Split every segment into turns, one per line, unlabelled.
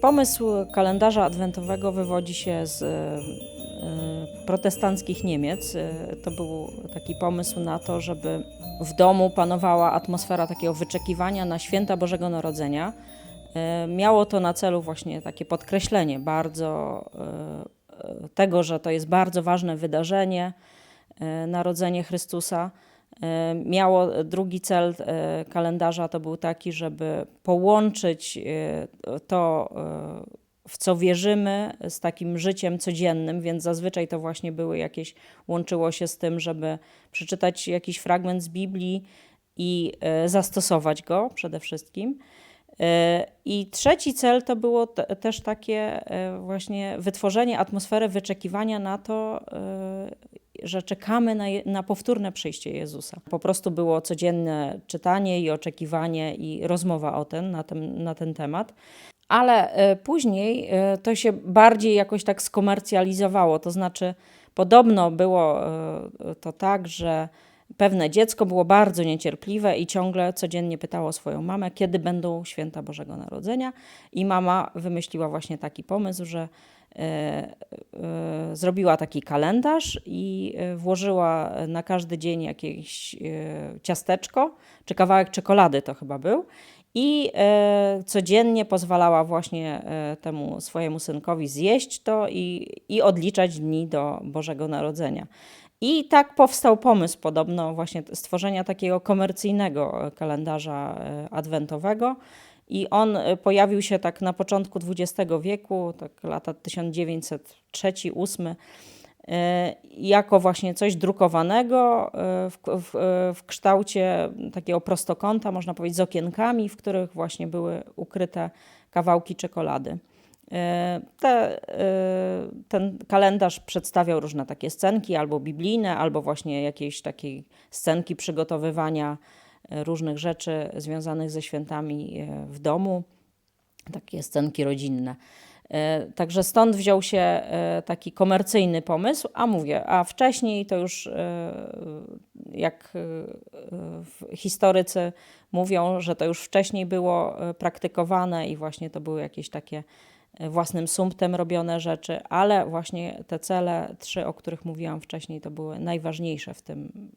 Pomysł kalendarza adwentowego wywodzi się z e, protestanckich Niemiec. E, To był taki pomysł na to, żeby w domu panowała atmosfera takiego wyczekiwania na święta Bożego Narodzenia. E, Miało to na celu właśnie takie podkreślenie bardzo tego, że to jest bardzo ważne wydarzenie, Narodzenie Chrystusa. E, Miało drugi cel e, kalendarza to był taki, żeby połączyć e, to, e, w co wierzymy, z takim życiem codziennym, więc zazwyczaj to właśnie były jakieś, łączyło się z tym, żeby przeczytać jakiś fragment z Biblii i e, zastosować go przede wszystkim. E, I trzeci cel to było te, też takie e, właśnie wytworzenie atmosfery wyczekiwania na to, e, że czekamy na, na powtórne przyjście Jezusa. Po prostu było codzienne czytanie i oczekiwanie i rozmowa o tym, na, ten, na ten temat. Ale e, później e, to się bardziej jakoś tak skomercjalizowało. To znaczy, podobno było e, to tak, że pewne dziecko było bardzo niecierpliwe i ciągle codziennie pytało swoją mamę, kiedy będą święta Bożego Narodzenia. I mama wymyśliła właśnie taki pomysł, że zrobiła taki kalendarz i e, włożyła na każdy dzień jakieś e, ciasteczko, czy kawałek czekolady to chyba był. I e, codziennie pozwalała właśnie e, temu swojemu synkowi zjeść to i, i odliczać dni do Bożego Narodzenia. I tak powstał pomysł podobno właśnie stworzenia takiego komercyjnego e, kalendarza e, adwentowego. I on e, pojawił się tak na początku XX wieku, tak lata 1903-8, e, jako właśnie coś drukowanego e, w, w, w kształcie takiego prostokąta, można powiedzieć, z okienkami, w których właśnie były ukryte kawałki czekolady. Te, ten kalendarz przedstawiał różne takie scenki, albo biblijne, albo właśnie jakieś takiej scenki przygotowywania różnych rzeczy związanych ze świętami e, w domu, takie scenki rodzinne. E, Także stąd wziął się e, taki komercyjny pomysł, a mówię, a wcześniej to już jak historycy mówią, że to już wcześniej było praktykowane i właśnie to były jakieś takie własnym sumptem robione rzeczy, ale właśnie te cele, trzy, o których mówiłam wcześniej, to były najważniejsze w tym,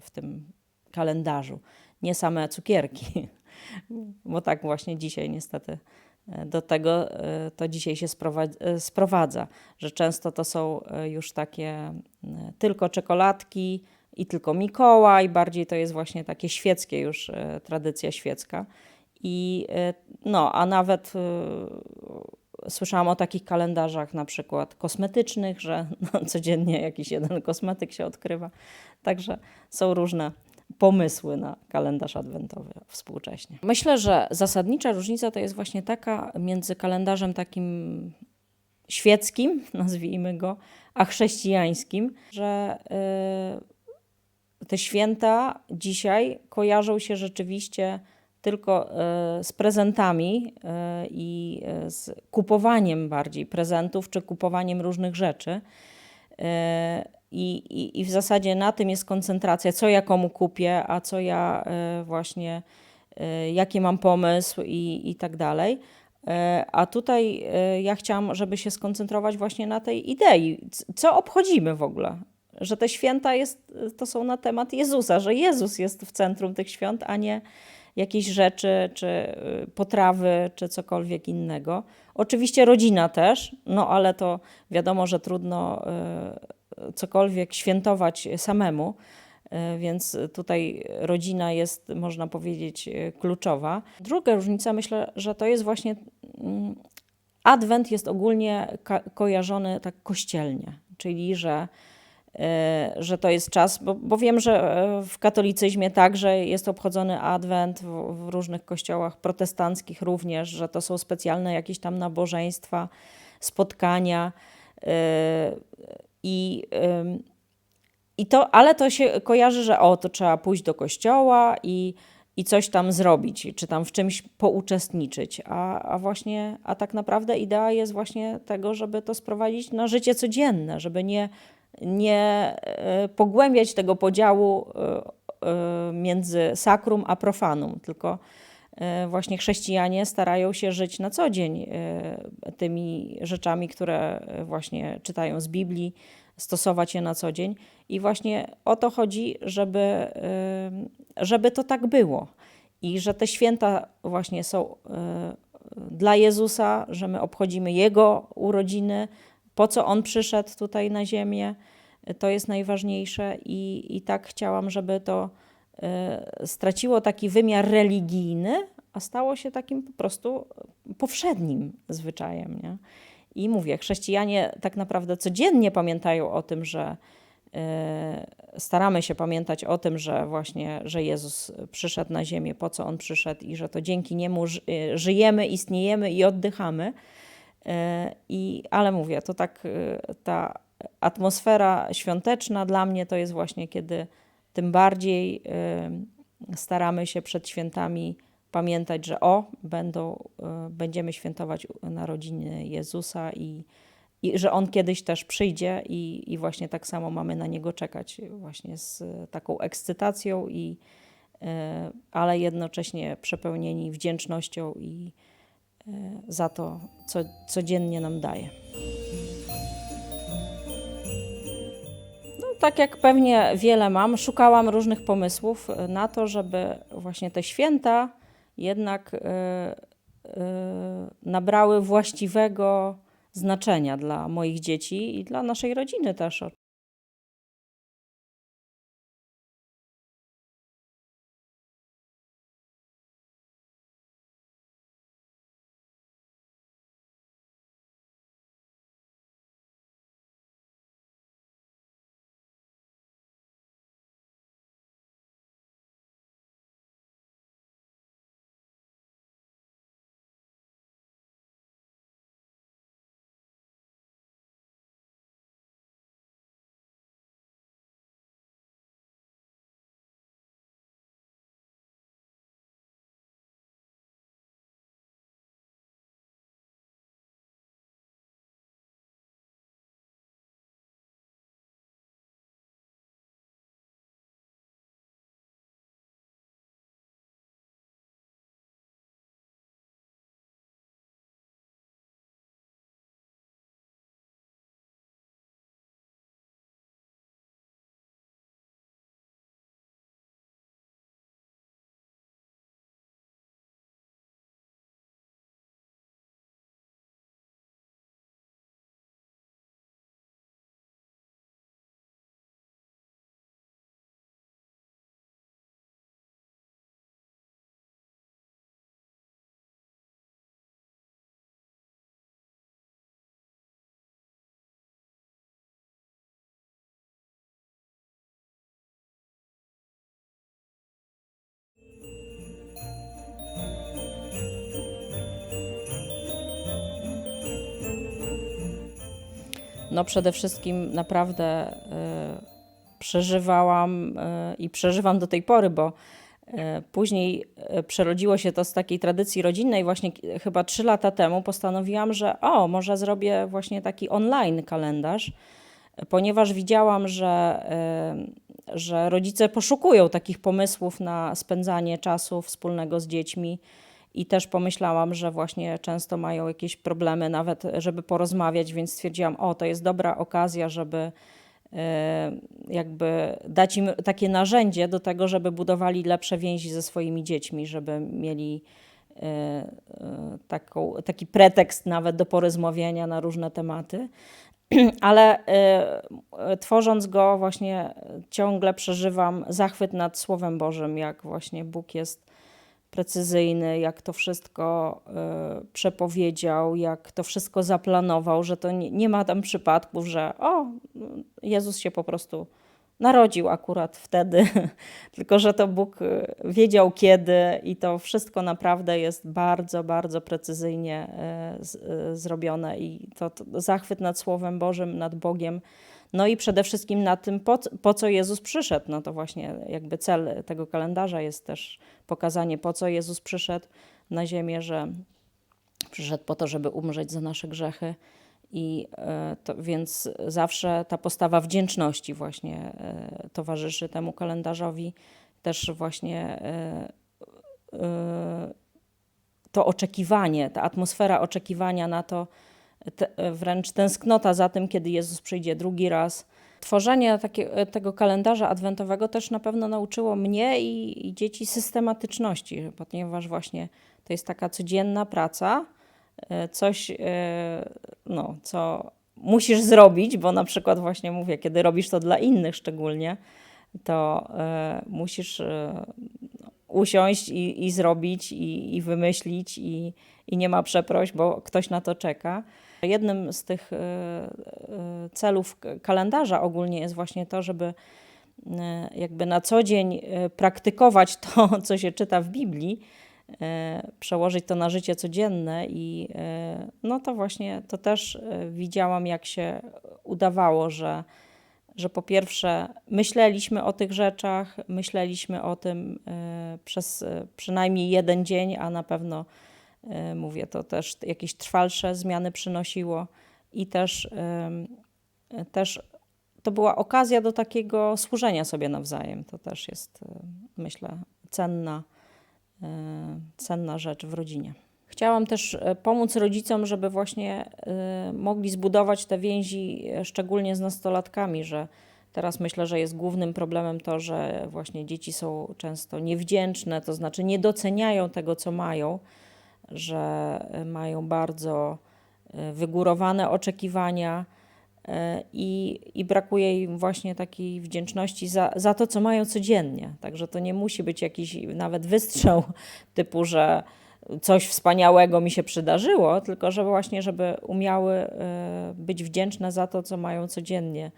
w tym kalendarzu. Nie same cukierki, bo tak właśnie dzisiaj niestety e, do tego e, to dzisiaj się sprowadza, sprowadza, że często to są e, już takie e, tylko czekoladki i tylko Mikołaj, bardziej to jest właśnie takie świeckie już, e, tradycja świecka. I e, no, a nawet e, słyszałam o takich kalendarzach na przykład kosmetycznych, że no, codziennie jakiś jeden kosmetyk się odkrywa. Także są różne pomysły na kalendarz adwentowy współcześnie. Myślę, że zasadnicza różnica to jest właśnie taka między kalendarzem takim świeckim, nazwijmy go, a chrześcijańskim, że y, te święta dzisiaj kojarzą się rzeczywiście tylko y, z prezentami y, i z kupowaniem bardziej prezentów czy kupowaniem różnych rzeczy. I, i, I w zasadzie na tym jest koncentracja, co ja komu kupię, a co ja y, właśnie, y, jaki mam pomysł i, i tak dalej. E, A tutaj e, ja chciałam, żeby się skoncentrować właśnie na tej idei. Co obchodzimy w ogóle? Że te święta jest, to są na temat Jezusa, że Jezus jest w centrum tych świąt, a nie jakieś rzeczy, czy y, potrawy, czy cokolwiek innego. Oczywiście rodzina też, no ale to wiadomo, że trudno y, cokolwiek świętować samemu. E, Więc tutaj rodzina jest, można powiedzieć, e, kluczowa. Druga różnica, myślę, że to jest właśnie mm, Adwent jest ogólnie kojarzony tak kościelnie, czyli że, e, że to jest czas, bo, bo wiem, że w katolicyzmie także jest obchodzony Adwent, w, w różnych kościołach protestanckich również, że to są specjalne jakieś tam nabożeństwa, spotkania i i to, ale to się kojarzy, że o, to trzeba pójść do kościoła i, i coś tam zrobić, czy tam w czymś pouczestniczyć. A, a właśnie, a tak naprawdę idea jest właśnie tego, żeby to sprowadzić na życie codzienne, żeby nie nie e, pogłębiać tego podziału e, e, między sakrum a profanum, tylko właśnie chrześcijanie starają się żyć na co dzień tymi rzeczami, które właśnie czytają z Biblii, stosować je na co dzień. I właśnie o to chodzi, żeby, żeby to tak było. I że te święta właśnie są dla Jezusa, że my obchodzimy Jego urodziny, po co On przyszedł tutaj na ziemię, to jest najważniejsze i, i tak chciałam, żeby to straciło taki wymiar religijny, a stało się takim po prostu powszednim zwyczajem. Nie? I mówię, chrześcijanie tak naprawdę codziennie pamiętają o tym, że y, staramy się pamiętać o tym, że właśnie, że Jezus przyszedł na ziemię, po co On przyszedł i że to dzięki Niemu y, żyjemy, istniejemy i oddychamy. I, ale mówię, to tak ta atmosfera świąteczna dla mnie to jest właśnie, kiedy tym bardziej y, staramy się przed świętami pamiętać, że o, będą, y, będziemy świętować narodziny Jezusa i, i że On kiedyś też przyjdzie i, i właśnie tak samo mamy na Niego czekać właśnie z taką ekscytacją i y, ale jednocześnie przepełnieni wdzięcznością i za to, co codziennie nam daje. Tak jak pewnie wiele mam, szukałam różnych pomysłów na to, żeby właśnie te święta jednak y, y, nabrały właściwego znaczenia dla moich dzieci i dla naszej rodziny też. No przede wszystkim naprawdę y, przeżywałam y, i przeżywam do tej pory, bo y, później przerodziło się to z takiej tradycji rodzinnej. Właśnie chyba trzy lata temu postanowiłam, że o, może zrobię właśnie taki online kalendarz, ponieważ widziałam, że, że rodzice poszukują takich pomysłów na spędzanie czasu wspólnego z dziećmi i też pomyślałam, że właśnie często mają jakieś problemy, nawet żeby porozmawiać, więc stwierdziłam, o, to jest dobra okazja, żeby e, jakby dać im takie narzędzie do tego, żeby budowali lepsze więzi ze swoimi dziećmi, żeby mieli e, e, taką, taki pretekst nawet do porozmawiania na różne tematy. Ale tworząc go, właśnie ciągle przeżywam zachwyt nad Słowem Bożym, jak właśnie Bóg jest precyzyjny, jak to wszystko y, przepowiedział, jak to wszystko zaplanował, że to nie, nie ma tam przypadków, że o, Jezus się po prostu narodził akurat wtedy, tylko że to Bóg e, wiedział kiedy i to wszystko naprawdę jest bardzo, bardzo precyzyjnie y, y, zrobione i to, to zachwyt nad Słowem Bożym, nad Bogiem no i przede wszystkim na tym, po, po co Jezus przyszedł. No to właśnie jakby cel tego kalendarza jest też pokazanie, po co Jezus przyszedł na ziemię, że przyszedł po to, żeby umrzeć za nasze grzechy I e, to, więc zawsze ta postawa wdzięczności właśnie e, towarzyszy temu kalendarzowi. Też właśnie e, to oczekiwanie, ta atmosfera oczekiwania na to, te, wręcz tęsknota za tym, kiedy Jezus przyjdzie drugi raz. Tworzenie takie, tego kalendarza adwentowego też na pewno nauczyło mnie i, i dzieci systematyczności, ponieważ właśnie to jest taka codzienna praca, e, coś, e, no, co musisz zrobić, bo na przykład właśnie mówię, kiedy robisz to dla innych szczególnie, to e, musisz usiąść i, i zrobić, i, i wymyślić, i, i nie ma przeproś, bo ktoś na to czeka. Jednym z tych e, e, celów kalendarza ogólnie jest właśnie to, żeby e, jakby na co dzień praktykować to, co się czyta w Biblii, przełożyć to na życie codzienne i no to właśnie to też widziałam, jak się udawało, że że po pierwsze myśleliśmy o tych rzeczach, myśleliśmy o tym przez przynajmniej jeden dzień, a na pewno mówię, to też jakieś trwalsze zmiany przynosiło i też, też to była okazja do takiego służenia sobie nawzajem. To też jest, myślę, cenna, cenna rzecz w rodzinie. Chciałam też e, pomóc rodzicom, żeby właśnie e, mogli zbudować te więzi, e, szczególnie z nastolatkami, że teraz myślę, że jest głównym problemem to, że właśnie dzieci są często niewdzięczne, to znaczy nie doceniają tego, co mają, że mają bardzo wygórowane oczekiwania. I, I brakuje im właśnie takiej wdzięczności za, za to, co mają codziennie. Także to nie musi być jakiś nawet wystrzał typu, że coś wspaniałego mi się przydarzyło, tylko że właśnie, żeby umiały e, być wdzięczne za to, co mają codziennie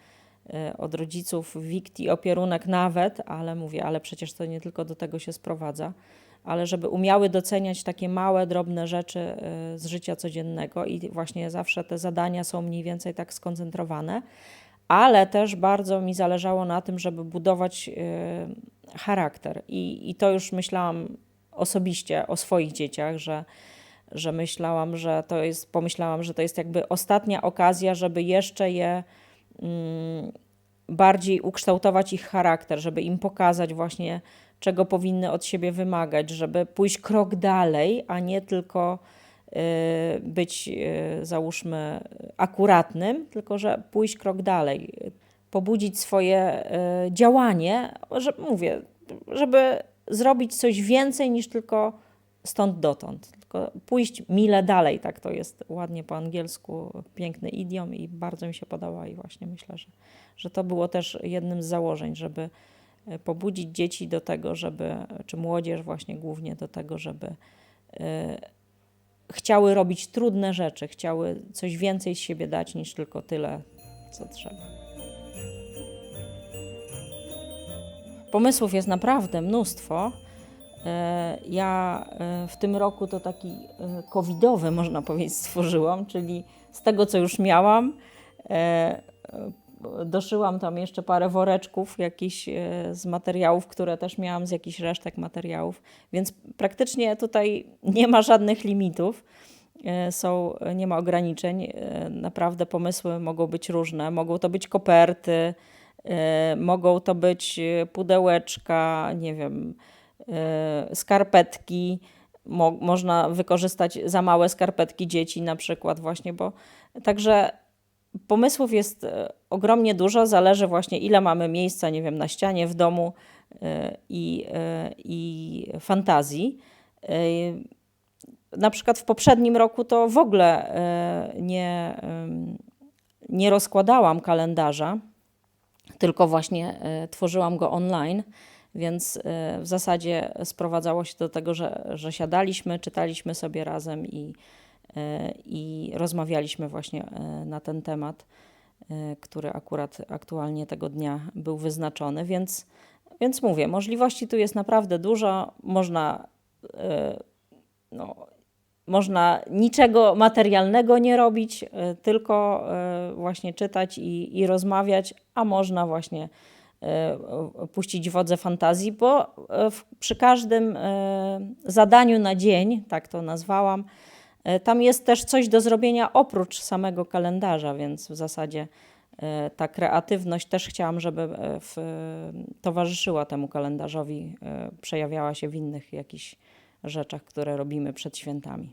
e, od rodziców, wikt i opierunek nawet, ale mówię, ale przecież to nie tylko do tego się sprowadza, ale żeby umiały doceniać takie małe, drobne rzeczy e, z życia codziennego i właśnie zawsze te zadania są mniej więcej tak skoncentrowane, ale też bardzo mi zależało na tym, żeby budować charakter. I, i to już myślałam osobiście o swoich dzieciach, że, że myślałam, że to jest, pomyślałam, że to jest jakby ostatnia okazja, żeby jeszcze je mm, bardziej ukształtować ich charakter, żeby im pokazać właśnie, czego powinny od siebie wymagać, żeby pójść krok dalej, a nie tylko y, być, y, załóżmy, akuratnym, tylko że pójść krok dalej, pobudzić swoje y, działanie, że mówię, żeby zrobić coś więcej niż tylko stąd dotąd, tylko pójść mile dalej, tak to jest ładnie po angielsku, piękny idiom i bardzo mi się podoba i właśnie myślę, że, że to było też jednym z założeń, żeby pobudzić dzieci do tego, żeby, czy młodzież właśnie głównie do tego, żeby y, chciały robić trudne rzeczy, chciały coś więcej z siebie dać niż tylko tyle, co trzeba. Pomysłów jest naprawdę mnóstwo. E, ja e, w tym roku to taki e, covidowy, można powiedzieć, stworzyłam, czyli z tego, co już miałam, doszyłam tam jeszcze parę woreczków jakichś z materiałów, które też miałam z jakichś resztek materiałów, więc praktycznie tutaj nie ma żadnych limitów. Są, nie ma ograniczeń. Naprawdę pomysły mogą być różne. Mogą to być koperty, E, mogą to być e, pudełeczka, nie wiem, e, skarpetki. Mo można wykorzystać za małe skarpetki dzieci na przykład właśnie, bo także pomysłów jest ogromnie dużo, zależy właśnie ile mamy miejsca, nie wiem, na ścianie, w domu i, i fantazji. Na przykład w poprzednim roku to w ogóle nie, nie rozkładałam kalendarza, tylko właśnie e, tworzyłam go online, więc e, w zasadzie sprowadzało się do tego, że, że siadaliśmy, czytaliśmy sobie razem i, e, i rozmawialiśmy właśnie na ten temat, który akurat aktualnie tego dnia był wyznaczony, więc, więc mówię, możliwości tu jest naprawdę dużo, można no, można niczego materialnego nie robić, e, tylko e, właśnie czytać i, i rozmawiać, a można właśnie e, puścić wodze fantazji, bo przy każdym zadaniu na dzień, tak to nazwałam, E, Tam jest też coś do zrobienia oprócz samego kalendarza, więc w zasadzie e, ta kreatywność też chciałam, żeby e, w, towarzyszyła temu kalendarzowi, e, przejawiała się w innych jakichś rzeczach, które robimy przed świętami.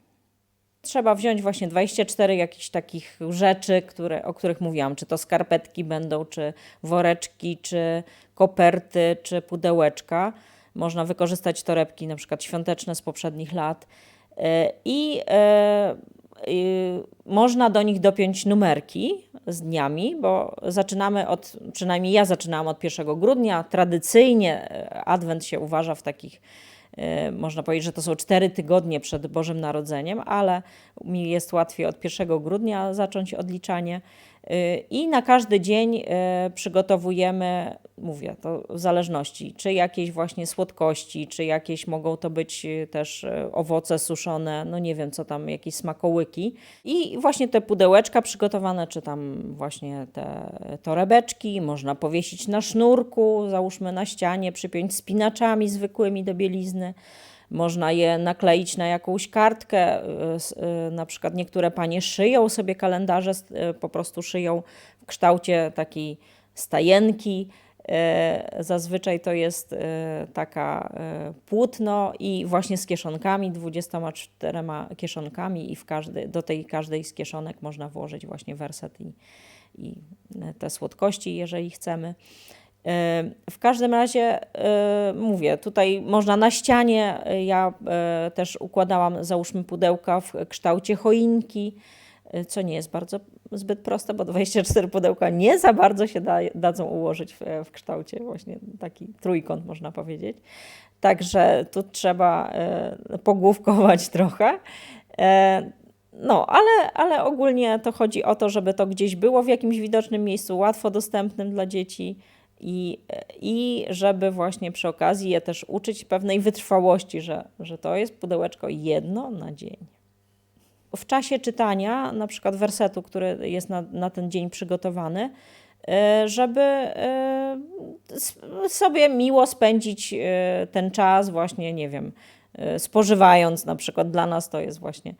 Trzeba wziąć właśnie 24 jakichś takich rzeczy, które, o których mówiłam, czy to skarpetki będą, czy woreczki, czy koperty, czy pudełeczka. Można wykorzystać torebki na przykład świąteczne z poprzednich lat E, i e, y, można do nich dopiąć numerki z dniami, bo zaczynamy od, przynajmniej ja zaczynałam od 1 grudnia. Tradycyjnie e, Adwent się uważa w takich, e, można powiedzieć, że to są cztery tygodnie przed Bożym Narodzeniem, ale mi jest łatwiej od 1 grudnia zacząć odliczanie. E, I na każdy dzień e, przygotowujemy, mówię, to w zależności, czy jakieś właśnie słodkości, czy jakieś mogą to być e, też owoce suszone, no nie wiem co tam, jakieś smakołyki. I właśnie te pudełeczka przygotowane, czy tam właśnie te torebeczki, można powiesić na sznurku, załóżmy na ścianie, przypiąć spinaczami zwykłymi do bielizny. Można je nakleić na jakąś kartkę. s- y, Na przykład niektóre panie szyją sobie kalendarze, y, po prostu szyją w kształcie takiej stajenki. Zazwyczaj to jest taka płótno i właśnie z kieszonkami, 24 kieszonkami i w każdy, do tej każdej z kieszonek można włożyć właśnie werset i, i te słodkości, jeżeli chcemy. E, W każdym razie e, mówię, tutaj można na ścianie, e, ja też układałam, załóżmy pudełka w kształcie choinki, co nie jest bardzo zbyt proste, bo 24 pudełka nie za bardzo się da, dadzą ułożyć w, w kształcie właśnie taki trójkąt można powiedzieć. Także tu trzeba pogłówkować trochę. No, ale, ale ogólnie to chodzi o to, żeby to gdzieś było w jakimś widocznym miejscu, łatwo dostępnym dla dzieci i, i żeby właśnie przy okazji je też uczyć pewnej wytrwałości, że, że to jest pudełeczko jedno na dzień. W czasie czytania, na przykład wersetu, który jest na, na ten dzień przygotowany, e, żeby e, sobie miło spędzić e, ten czas, właśnie, nie wiem, spożywając na przykład. Dla nas to jest właśnie,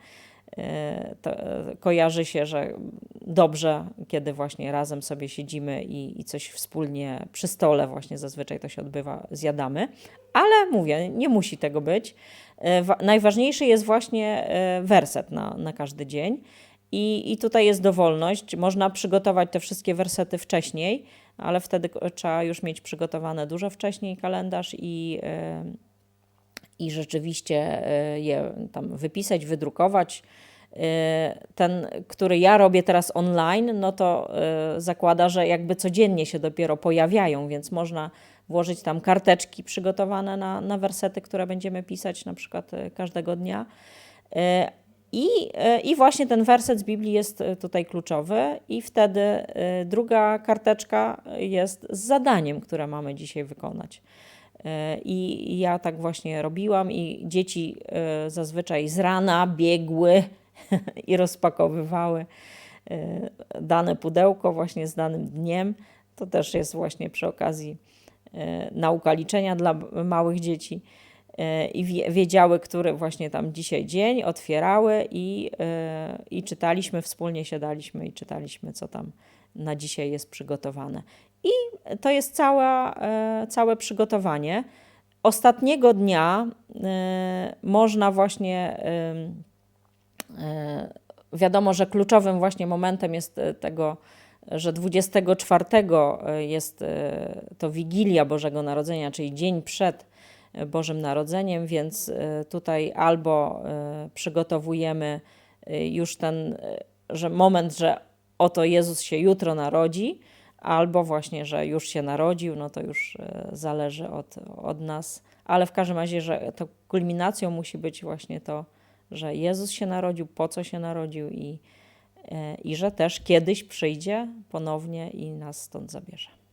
kojarzy się, że dobrze, kiedy właśnie razem sobie siedzimy i, i coś wspólnie przy stole, właśnie zazwyczaj to się odbywa, zjadamy. Ale mówię, nie musi tego być. E, wa- Najważniejszy jest właśnie e, werset na, na każdy dzień. I, I tutaj jest dowolność. Można przygotować te wszystkie wersety wcześniej, ale wtedy trzeba już mieć przygotowane dużo wcześniej kalendarz i, e, i rzeczywiście e, je tam wypisać, wydrukować. E, Ten, który ja robię teraz online, no to e, zakłada, że jakby codziennie się dopiero pojawiają, więc można włożyć tam karteczki przygotowane na, na wersety, które będziemy pisać na przykład każdego dnia. I, I właśnie ten werset z Biblii jest tutaj kluczowy, i wtedy druga karteczka jest z zadaniem, które mamy dzisiaj wykonać. E, I ja tak właśnie robiłam, i dzieci e, zazwyczaj z rana biegły i rozpakowywały e, dane pudełko właśnie z danym dniem. To też jest właśnie przy okazji nauka liczenia dla małych dzieci. I wie- wiedziały, który właśnie tam dzisiaj dzień, otwierały i, i czytaliśmy, wspólnie siadaliśmy i czytaliśmy, co tam na dzisiaj jest przygotowane. I to jest cała, e, całe przygotowanie. Ostatniego dnia e, można właśnie. E, Wiadomo, że kluczowym właśnie momentem jest tego, że 24 jest to Wigilia Bożego Narodzenia, czyli dzień przed Bożym Narodzeniem, więc tutaj albo przygotowujemy już ten, że moment, że oto Jezus się jutro narodzi, albo właśnie, że już się narodził, no to już e, zależy od, od nas. Ale w każdym razie, że to kulminacją musi być właśnie to, że Jezus się narodził, po co się narodził i, e, i że też kiedyś przyjdzie ponownie i nas stąd zabierze.